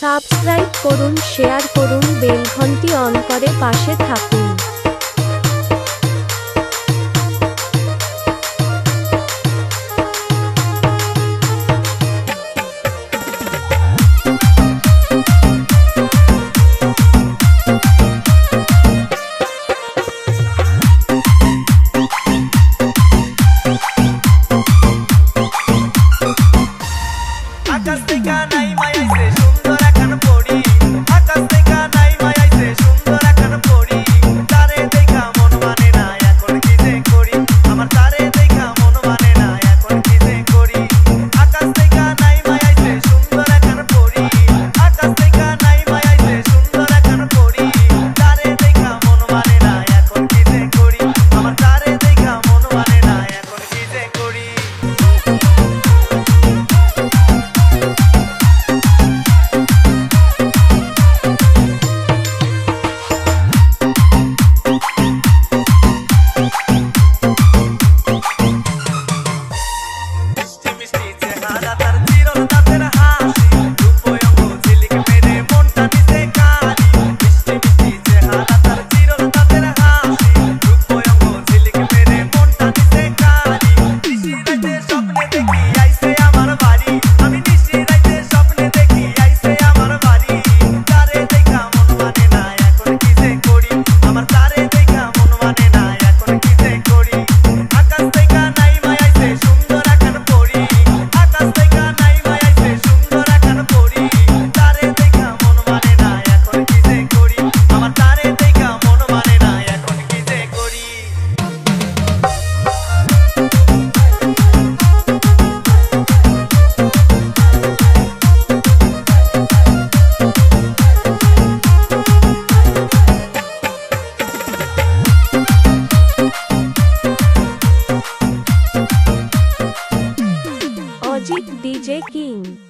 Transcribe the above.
Subscribe করুন, share করুন বেলঘন্টি on করে পাশে থাকুন। I just think I need my DJ King.